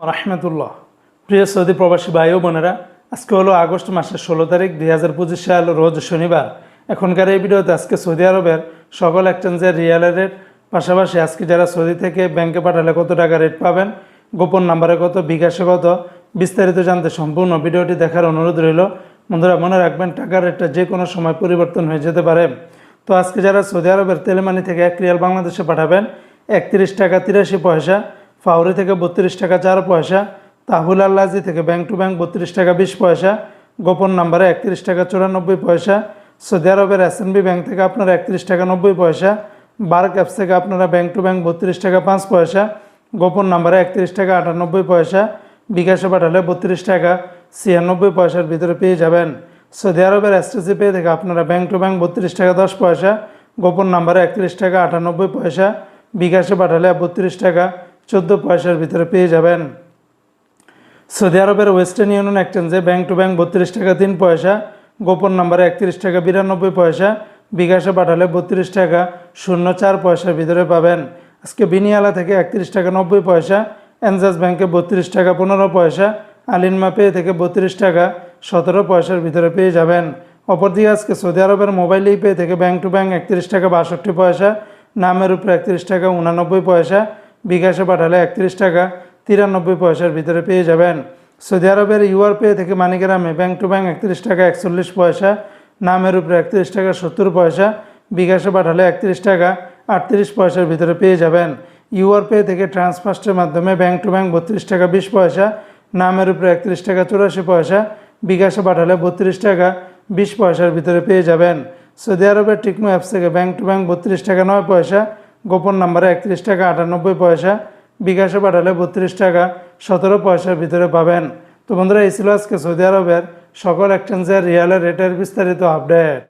রাহমাতুল্লাহ। প্রিয় সৌদি প্রবাসী ভাই ও বোনেরা, আজকে হলো আগস্ট মাসের ষোলো তারিখ, দুই হাজার পঁচিশ সাল, রোজ শনিবার। এখনকার এই ভিডিওতে আজকে সৌদি আরবের সকল এক্সচেঞ্জের রিয়ালের রেট পাশাপাশি আজকে যারা সৌদি থেকে ব্যাংকে পাঠালে কত টাকা রেট পাবেন, গোপন নাম্বারে কত, বিকাশে কত, বিস্তারিত জানতে সম্পূর্ণ ভিডিওটি দেখার অনুরোধ রইল। বন্ধুরা, মনে রাখবেন, টাকার রেটটা যে কোনো সময় পরিবর্তন হয়ে যেতে পারে। তো আজকে যারা সৌদি আরবের তেলেমানি থেকে এক রিয়াল বাংলাদেশে পাঠাবেন, একত্রিশ টাকা তিরাশি পয়সা ফাউরি থেকে বত্রিশ টাকা চার পয়সা, তাহুল আল্লাজি থেকে ব্যাংক টু ব্যাংক বত্রিশ টাকা বিশ পয়সা, গোপন নাম্বারে একত্রিশ টাকা চুরানব্বই পয়সা, সৌদি আরবের এসএনবি ব্যাংক থেকে আপনারা একত্রিশ টাকা নব্বই পয়সা, বার্ক অ্যাপস থেকে আপনারা ব্যাংক টু ব্যাংক বত্রিশ টাকা পাঁচ পয়সা, গোপন নাম্বারে একত্রিশ টাকা আটানব্বই পয়সা, বিকাশে পাঠালে বত্রিশ টাকা ছিয়ানব্বই পয়সার ভিতরে পেয়ে যাবেন। সৌদি আরবের এসটিসি পে থেকে আপনারা ব্যাংক টু ব্যাংক বত্রিশ টাকা দশ পয়সা, গোপন নাম্বারে একত্রিশ টাকা আটানব্বই পয়সা, বিকাশে পাঠালে বত্রিশ টাকা চোদ্দ পয়সার ভিতরে পেয়ে যাবেন। সৌদি আরবের ওয়েস্টার্ন ইউনিয়ন এক্সচেঞ্জে ব্যাংক টু ব্যাংক বত্রিশ টাকা তিন পয়সা, গোপন নাম্বারে একত্রিশ টাকা বিরানব্বই পয়সা, বিকাশে পাঠালে বত্রিশ টাকা শূন্য চার পয়সার ভিতরে পাবেন। আজকে বিনিয়ালা থেকে একত্রিশ টাকা নব্বই পয়সা এনজাস ব্যাংকে বত্রিশ টাকা পনেরো পয়সা আলিনমা পে থেকে বত্রিশ টাকা সতেরো পয়সার ভিতরে পেয়ে যাবেন। অপরদিকে আজকে সৌদি আরবের মোবাইল পে থেকে ব্যাংক টু ব্যাংক একত্রিশ টাকা বাষট্টি পয়সা, নামের উপরে একত্রিশ টাকা উনানব্বই পয়সা বিকাশে পাঠালে একত্রিশ টাকা তিরানব্বই পয়সার ভিতরে পেয়ে যাবেন। সৌদি আরবের ইউআর পে থেকে মানিগ্রামে ব্যাংক টু ব্যাংক একত্রিশ টাকা একচল্লিশ পয়সা, নামের উপরে একত্রিশ টাকা সত্তর পয়সা, বিকাশে পাঠালে একত্রিশ টাকা আটত্রিশ পয়সার ভিতরে পেয়ে যাবেন। ইউআর পে থেকে ট্রান্সফার্স্টের মাধ্যমে ব্যাংক টু ব্যাংক বত্রিশ টাকা বিশ পয়সা, নামের উপরে একত্রিশ টাকা চুরাশি পয়সা, বিকাশে পাঠালে বত্রিশ টাকা বিশ পয়সার ভিতরে পেয়ে যাবেন। সৌদি আরবের টিকমো অ্যাপস থেকে ব্যাংক টু ব্যাংক বত্রিশ টাকা নয় পয়সা গোপন নাম্বারে একত্রিশ টাকা আটানব্বই পয়সা, বিকাশে পাঠালে বত্রিশ টাকা সতেরো পয়সার ভিতরে পাবেন। তো বন্ধুরা, এই ছিল আজকে সৌদি আরবের সকল এক্সচেঞ্জের রিয়ালের রেটের বিস্তারিত আপডেট